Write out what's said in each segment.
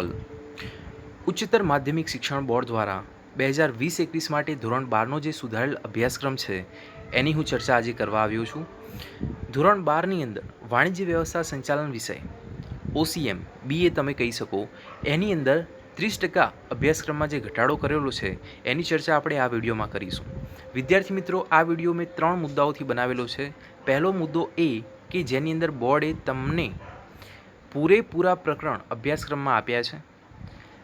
All ઉચ્ચતર માધ્યમિક શિક્ષણ બોર્ડ દ્વારા બે હજાર વીસ એકવીસ માટે ધોરણ બારનો જે સુધારેલ અભ્યાસક્રમ છે, એની હું ચર્ચા આજે કરવા આવ્યો છું. ધોરણ બારની અંદર વાણિજ્ય વ્યવસ્થા સંચાલન વિષય, ઓસીએમ, બીએ તમે કહી શકો, એની અંદર ત્રીસ ટકા અભ્યાસક્રમમાં જે ઘટાડો કરેલો છે, એની ચર્ચા આપણે આ વિડીયોમાં કરીશું. વિદ્યાર્થી મિત્રો, આ વીડિયો મેં ત્રણ મુદ્દાઓથી બનાવેલો છે. પહેલો મુદ્દો એ કે જેની અંદર બોર્ડે તમને પૂરેપૂરા પ્રકરણ અભ્યાસક્રમમાં આપ્યા છે.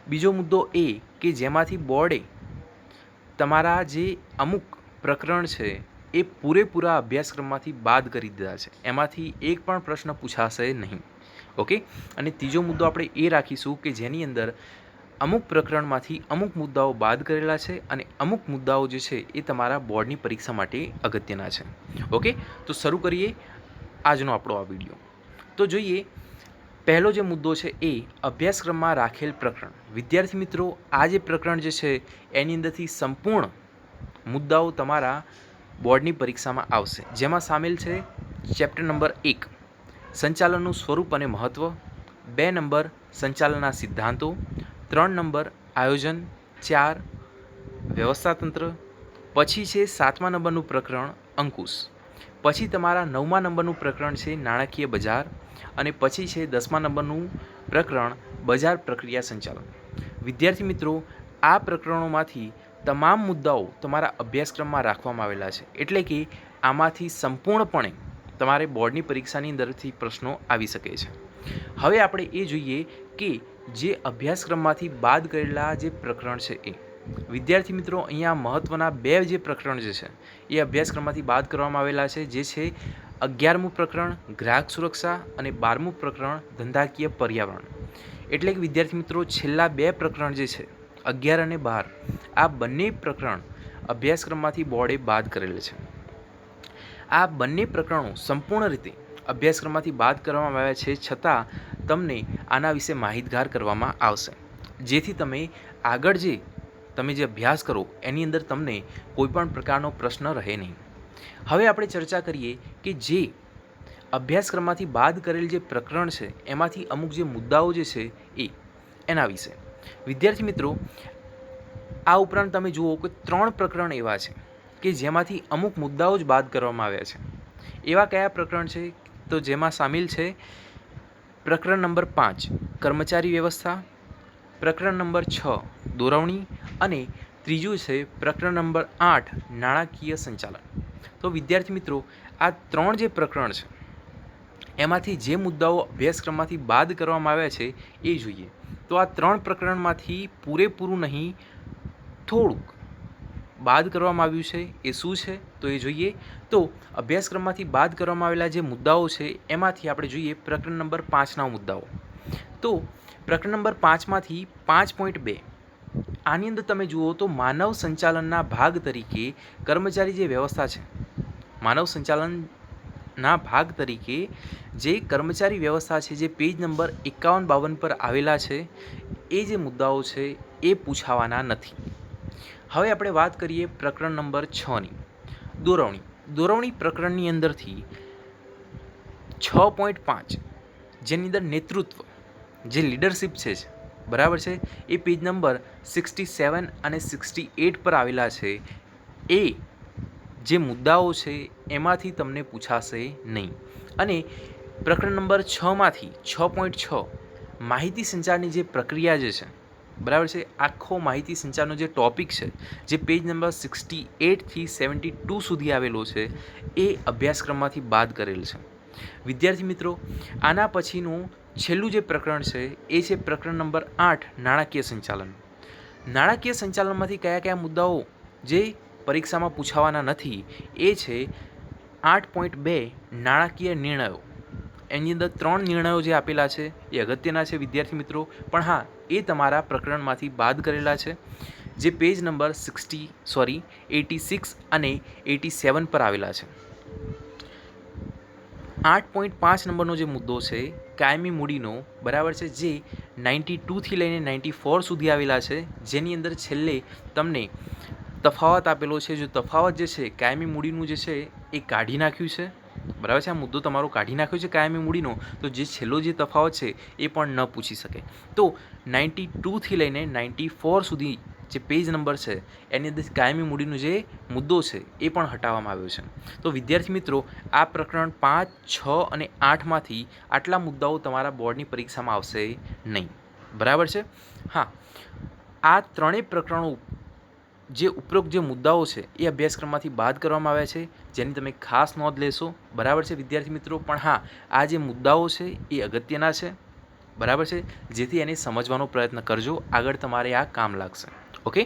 બીજો મુદ્દો એ કે જેમાંથી બોર્ડે તમારા જે અમુક પ્રકરણ છે એ પૂરેપૂરા અભ્યાસક્રમમાંથી બાદ કરી દીધા છે. એમાંથી એક પણ પ્રશ્ન પૂછાશે નહીં. ઓકે? અને ત્રીજો મુદ્દો આપણે એ રાખીશું કે જેની અંદર અમુક પ્રકરણમાંથી અમુક મુદ્દાઓ બાદ કરેલા છે અને અમુક મુદ્દાઓ જે છે એ તમારા બોર્ડની પરીક્ષા માટે અગત્યના છે. ઓકે? તો શરૂ કરીએ આજનો આપણો આ વીડિયો. તો જોઈએ પહેલો જે મુદ્દો છે એ અભ્યાસક્રમમાં રાખેલ પ્રકરણ. વિદ્યાર્થી મિત્રો, આ જે પ્રકરણ જે છે, એની અંદરથી સંપૂર્ણ મુદ્દાઓ તમારા બોર્ડની પરીક્ષામાં આવશે. જેમાં સામેલ છે, ચેપ્ટર નંબર એક, સંચાલનનું સ્વરૂપ અને મહત્ત્વ બે નંબર, સંચાલનના સિદ્ધાંતો. ત્રણ નંબર, આયોજન. ચાર, વ્યવસ્થાતંત્ર. પછી છે, સાતમા નંબરનું પ્રકરણ, અંકુશ. પછી તમારા નવમા નંબરનું પ્રકરણ છે નાણાકીય બજાર અને પછી છે દસમા નંબરનું પ્રકરણ બજાર પ્રક્રિયા સંચાલન. વિદ્યાર્થી મિત્રો, આ પ્રકરણોમાંથી તમામ મુદ્દાઓ તમારા અભ્યાસક્રમમાં રાખવામાં આવેલા છે. એટલે કે આમાંથી સંપૂર્ણપણે તમારે બોર્ડની પરીક્ષાની અંદરથી પ્રશ્નો આવી શકે છે. હવે આપણે એ જોઈએ કે જે અભ્યાસક્રમમાંથી બાદ કરેલા જે પ્રકરણ છે એ. વિદ્યાર્થી મિત્રો, અહીંયા મહત્ત્વના બે જે પ્રકરણ જે છે, એ અભ્યાસક્રમમાંથી બાદ કરવામાં આવેલા છે. જે છે અગિયારમું પ્રકરણ, ગ્રાહક સુરક્ષા અને બારમું પ્રકરણ, ધંધાકીય પર્યાવરણ. એટલે કે વિદ્યાર્થી મિત્રો, છેલ્લા બે પ્રકરણ જે છે, અગિયાર અને બાર, આ બંને પ્રકરણ અભ્યાસક્રમમાંથી બોર્ડે બાદ કરેલ છે. આ બંને પ્રકરણો સંપૂર્ણ રીતે અભ્યાસક્રમમાંથી બાદ કરવામાં આવ્યા છે, છતાં તમને આના વિશે માહિતગાર કરવામાં આવશે. જેથી તમે આગળ જે તમે જે અભ્યાસ કરો, એની અંદર તમને કોઈપણ પ્રકારનો પ્રશ્ન રહે નહીં. હવે આપણે ચર્ચા કરીએ કે જે અભ્યાસક્રમમાંથી બાદ કરેલ જે પ્રકરણ છે, એમાંથી અમુક જે મુદ્દાઓ જે છે એ, એના વિશે. વિદ્યાર્થી મિત્રો, આ ઉપરાંત તમે જુઓ કે ત્રણ પ્રકરણ એવા છે કે જેમાંથી અમુક મુદ્દાઓ જ બાદ કરવામાં આવ્યા છે. એવા કયા પ્રકરણ છે? તો જેમાં સામેલ છે પ્રકરણ નંબર પાંચ, કર્મચારી વ્યવસ્થા પ્રકરણ નંબર છ, દોરવણી અને ત્રીજું છે પ્રકરણ નંબર આઠ, નાણાકીય સંચાલન. તો વિદ્યાર્થી મિત્રો, આ ત્રણ જે પ્રકરણ છે, એમાંથી જે મુદ્દાઓ અભ્યાસક્રમમાંથી બાદ કરવામાં આવ્યા છે, એ જોઈએ. તો આ ત્રણ પ્રકરણમાંથી પૂરેપૂરું નહીં, થોડુંક બાદ કરવામાં આવ્યું છે, એ શું છે, તો એ જોઈએ. તો અભ્યાસક્રમમાંથી બાદ કરવામાં આવેલા જે મુદ્દાઓ છે, એમાંથી આપણે જોઈએ પ્રકરણ નંબર પાંચના મુદ્દાઓ. તો પ્રકરણ નંબર પાંચમાંથી પાંચ પોઈન્ટ બે. આની અંદર તમે જુઓ તો માનવ સંચાલનના ભાગ તરીકે કર્મચારી જે વ્યવસ્થા છે, માનવ સંચાલનના ભાગ તરીકે જે કર્મચારી વ્યવસ્થા છે, જે પેજ નંબર એકાવન બાવન પર આવેલા છે, એ જે મુદ્દાઓ છે, એ પૂછાવાના નથી. હવે આપણે વાત કરીએ પ્રકરણ નંબર છની. દોરવણી. દોરવણી પ્રકરણની અંદરથી છ પોઈન્ટ પાંચ, જેની અંદર નેતૃત્વ જે લીડરશિપ છે જ, બરાબર છે? એ પેજ નંબર સિક્સટી સેવન અને સિક્સટી એટ પર આવેલા છે. એ જે મુદ્દાઓ છે એમાંથી તમને પૂછાશે નહીં. અને પ્રકરણ નંબર છમાંથી છ પોઈન્ટ છ માહિતી સંચારની જે પ્રક્રિયા જે છે બરાબર છે? આખો માહિતી સંચારનો જે ટોપિક છે જે પેજ નંબર સિક્સટી એટથી સેવન્ટી ટુ સુધી આવેલો છે એ અભ્યાસક્રમમાંથી બાદ કરેલ છે. વિદ્યાર્થી મિત્રો આના પછીનું છેલ્લું જે પ્રકરણ છે, એ છે પ્રકરણ નંબર આઠ, નાણાકીય સંચાલન. નાણાકીય સંચાલનમાંથી કયા કયા મુદ્દાઓ જે પરીક્ષામાં પૂછાવાના નથી, એ છે આઠ પોઈન્ટ બે નાણાકીય નિર્ણયો. એની અંદર ત્રણ નિર્ણયો જે આપેલા છે, એ અગત્યના છે, વિદ્યાર્થી મિત્રો. પણ હા, એ તમારા પ્રકરણમાંથી બાદ કરેલા છે, જે page number sixty, sorry, eighty six અને એટી સેવન પર આવેલા છે. આઠ પોઈન્ટ પાંચ નંબરનો જે મુદ્દો છે કાયમી મૂડીનો બરાબર છે, જે નાઇન્ટી ટુથી લઈને નાઇન્ટી ફોર સુધી આવેલા છે. જેની અંદર છેલ્લે તમને તફાવત આપેલો છે. જો તફાવત જે છે, કાયમી મૂડીનું જે છે, એ કાઢી નાખ્યું છે. બરાબર છે, આ મુદ્દો તમારો કાઢી નાખ્યો છે કાયમી મૂડીનો. તો જે છેલ્લો જે તફાવત છે, એ પણ ન પૂછી શકે. તો નાઇન્ટી ટુથી લઈને નાઇન્ટી ફોર સુધી જે પેજ નંબર છે, એની અંદર કાયમી મૂડીનો જે મુદ્દો છે, એ પણ હટાવવામાં આવ્યો છે. તો વિદ્યાર્થી મિત્રો, આ પ્રકરણ પાંચ, છ અને આઠમાંથી આટલા મુદ્દાઓ તમારા બોર્ડની પરીક્ષામાં આવશે નહીં. બરાબર છે? હા. આ ત્રણેય પ્રકરણો જે ઉપરોક્ત જે મુદ્દાઓ છે, એ અભ્યાસક્રમમાંથી બાદ કરવામાં આવ્યા છે, જેની તમે ખાસ નોંધ લેશો. બરાબર છે વિદ્યાર્થી મિત્રો? પણ હા, આ જે મુદ્દાઓ છે, એ અગત્યના છે. બરાબર છે? જેથી એને સમજવાનો પ્રયત્ન કરજો. આગળ તમારે આ કામ લાગશે. ઓકે